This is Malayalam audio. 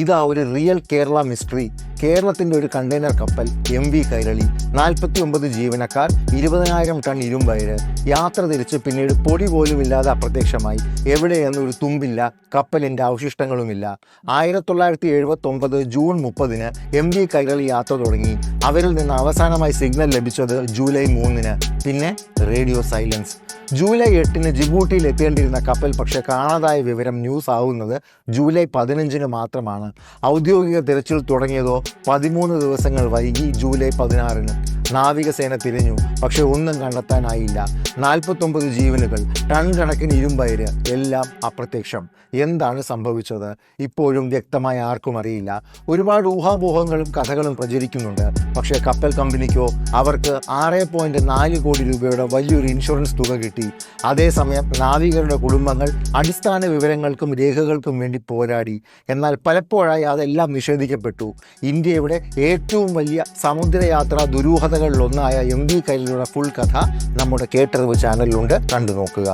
ഇതാ ഒരു റിയൽ കേരള മിസ്റ്ററി കേരളത്തിന്റെ ഒരു കണ്ടെയ്നർ കപ്പൽ എം വി കൈരളി നാൽപ്പത്തി ഒമ്പത് ജീവനക്കാർ ഇരുപതിനായിരം ടൺ ഇരുമ്പയര് യാത്ര തിരിച്ച് പിന്നീട് പൊടി പോലും ഇല്ലാതെ അപ്രത്യക്ഷമായി. എവിടെയെന്നൊരു തുമ്പില്ല കപ്പലിന്റെ അവശിഷ്ടങ്ങളുമില്ല. ആയിരത്തി തൊള്ളായിരത്തി എഴുപത്തി ഒമ്പത് ജൂൺ മുപ്പതിന് എം വി കൈരളി യാത്ര തുടങ്ങി. അവരിൽ നിന്ന് അവസാനമായി സിഗ്നൽ ലഭിച്ചത് ജൂലൈ മൂന്നിന്. പിന്നെ റേഡിയോ സൈലൻസ്. ജൂലൈ എട്ടിന് ജിബൂട്ടിയിൽ എത്തേണ്ടിയിരുന്ന കപ്പൽ പക്ഷേ കാണാതായ വിവരം ന്യൂസ് ആവുന്നത് ജൂലൈ പതിനഞ്ചിന് മാത്രമാണ്. ഔദ്യോഗിക തിരച്ചിൽ തുടങ്ങിയതോ പതിമൂന്ന് ദിവസങ്ങൾ വൈകി ജൂലൈ പതിനാറിന്. നാവികസേന തിരിഞ്ഞു പക്ഷെ ഒന്നും കണ്ടെത്താനായില്ല. നാൽപ്പത്തൊമ്പത് ജീവനുകൾ ടൺ കണക്കിന് ഇരുമ്പയര് എല്ലാം അപ്രത്യക്ഷം. എന്താണ് സംഭവിച്ചത്? ഇപ്പോഴും വ്യക്തമായ ആർക്കും അറിയില്ല. ഒരുപാട് ഊഹാപോഹങ്ങളും കഥകളും പ്രചരിക്കുന്നുണ്ട്. പക്ഷേ കപ്പൽ കമ്പനിക്കോ അവർക്ക് ആറ് പോയിന്റ് നാല് കോടി രൂപയുടെ വലിയൊരു ഇൻഷുറൻസ് തുക കിട്ടി. അതേസമയം നാവികരുടെ കുടുംബങ്ങൾ അടിസ്ഥാന വിവരങ്ങൾക്കും രേഖകൾക്കും വേണ്ടി പോരാടി. എന്നാൽ പലപ്പോഴായി അതെല്ലാം നിഷേധിക്കപ്പെട്ടു. ഇന്ത്യയുടെ ഏറ്റവും വലിയ സമുദ്രയാത്രാ ദുരൂഹതകളിലൊന്നായ എം വി കൈലിയുടെ ഫുൾ കഥ നമ്മുടെ കേട്ടറിവ് ചാനലിലുണ്ട്. കണ്ടു നോക്കുക